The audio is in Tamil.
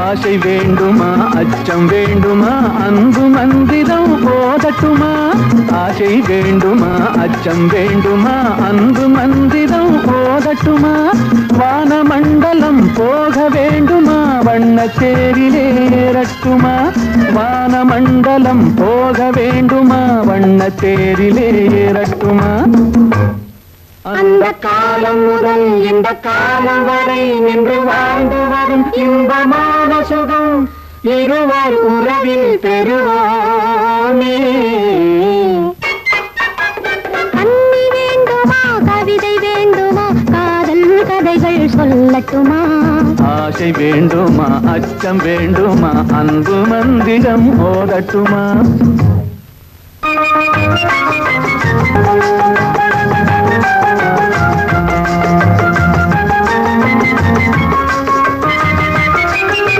ஆசை வேண்டுமா? அச்சம் வேண்டுமா? அன்பு மந்திரம் போதட்டுமா? ஆசை வேண்டுமா? அச்சம் வேண்டுமா? அன்பு மந்திரம் போதட்டுமா? வானமண்டலம் போக வேண்டுமா? வண்ண தேரிலே ஏறட்டுமா? வானமண்டலம் போக வேண்டுமா? வண்ண தேரிலே ஏறட்டுமா? அந்த காலம் முதல் இந்த காலம் வரை நின்று வாழ வரும் இன்பமான சுகம். இருவர் உறவில் பெறுவோமே. கண்ணி வேண்டுமா கவிதை வேண்டுமா காதல் கதைகள் சொல்லட்டுமா? ஆசை வேண்டுமா அச்சம் வேண்டுமா அன்பு மந்திரம் ஓதட்டுமா?